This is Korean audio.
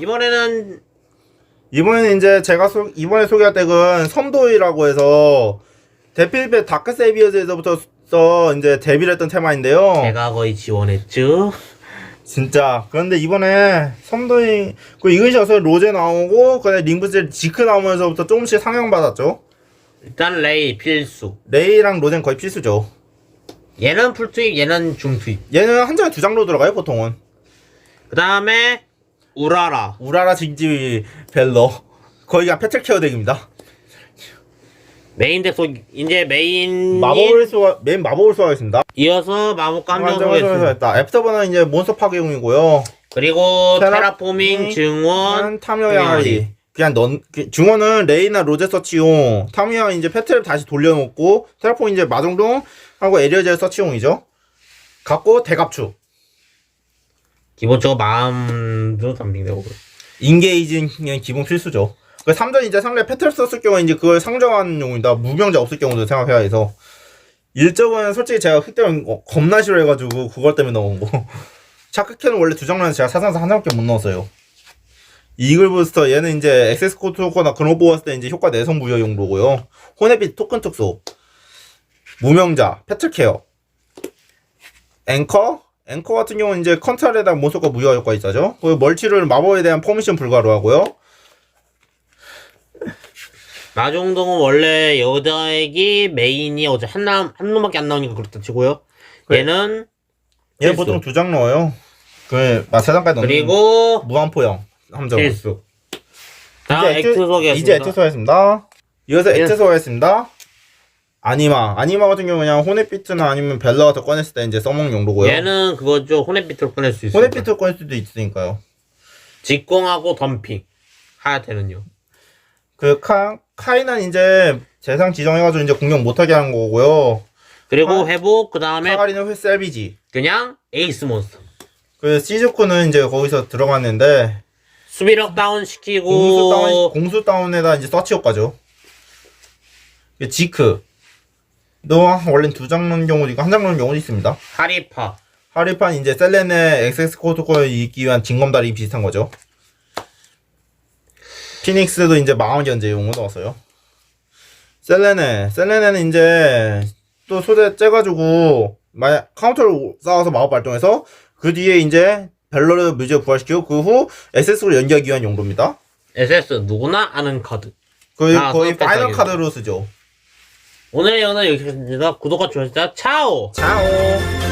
이번에는 이번에는 이제 제가 소, 이번에 소개할 덱은 섬도이라고 해서 데필벳 다크 세비어즈에서부터 써 이제 데뷔를 했던 테마인데요. 제가 거의 지원했죠. 진짜. 그런데 이번에 섬도이 그 이글셔서 로제 나오고 그다음에 링브스 지크 나오면서부터 조금씩 상향받았죠. 일단 레이 필수. 레이랑 로젠 거의 필수죠. 얘는 풀투입, 얘는 중투입. 얘는 한 장에 두 장로 들어가요 보통은. 그 다음에 우라라. 우라라 징지 벨러 그냥 패틀 케어 덱입니다. 메인 덱 속, 이제 메인. 마법을 쏘 메인 마법을 쏘아겠습니다. 이어서 마법 감정 완전 소개했습니다. 했다. 애프터버는 이제 몬스터 파괴용이고요. 그리고 테라- 테라포밍, 증원, 한 탐욕양아리. 그냥 넌 그- 중원은 레이나 로제 서치용, 탐욕양 이제 패트를 다시 돌려놓고 테라폼 이제 마종동 하고 에리어젤 서치용이죠. 갖고 대갑축, 기본적으로 마음도 담빙되고. 인게이징의 기본 필수죠. 그 3전 이제 상대 패트를 썼을 경우에 이제 그걸 상정하는 용이다. 무병자 없을 경우도 생각해야 해서. 일적은 솔직히 제가 흑대는 겁나 싫어해가지고 그것 때문에 넣은 거. 차크캔은 원래 두 장면 제가 사상사 하나밖에 못 넣었어요. 이글 부스터 얘는 이제 액세스 코트거나 그노보 왔을 때 이제 효과 내성 부여 용도고요. 호네빛 토큰 특수, 무명자, 패틀케어, 앵커, 앵커 같은 경우는 이제 컨트롤에다 몬스터가 무효 효과 있죠. 그 멀티를 마법에 대한 퍼미션 불가로 하고요. 마종동은 원래 여자액이 메인이 어제 한, 남, 한 놈밖에 안 나오니까 그렇다 치고요. 그래. 얘는 얘는 필수. 보통 두 장 넣어요. 그, 마세장까지 넣는 그리고 무한포형 함정. 필수. 다음 액트 소개하겠습니다. 이제 액트 소개했습니다. 이어서 예. 액트 소개했습니다. 아니마. 아니마 같은 경우 그냥 호네피트나 아니면 벨라 같은 거 꺼냈을 때 이제 써먹는 용도고요. 얘는 그거죠. 호넷비트로 꺼낼 수 있어요. 호네피트 꺼낼 수도 있으니까요. 직공하고 덤핑. 하야테는요. 그 카, 카이는 이제 재상 지정해가지고 이제 공격 못하게 하는 거고요. 그리고 아. 회복, 그 다음에 카가리는 회 셀비지. 그냥 에이스 몬스터. 그 시즈쿠는 이제 거기서 들어갔는데 수비력 다운 시키고, 공수 다운 공수 다운에다 이제 서치 효과죠. 그 지크. 너 원래 두 장론 경우도 있고 한 장론 경우도 있습니다. 하리파. 하리판 이제 셀렌의 엑세스 코트코에 있기 위한 징검다리 비슷한 거죠. 피닉스도 이제 마운 견제용으로 넣었어요. 셀레네, 셀레네는 이제 또 소재 째가지고 만약 카운터를 쌓아서 마법 발동해서 그 뒤에 이제 벨러를 뮤즈에 부활시키고 그 후 SS로 연기하기 위한 용도입니다. SS 누구나 아는 카드. 거의 아, 거의 파이널 카드로 쓰죠. 오늘의 영상 여기까지입니다. 구독과 좋아요, 차오! 차오.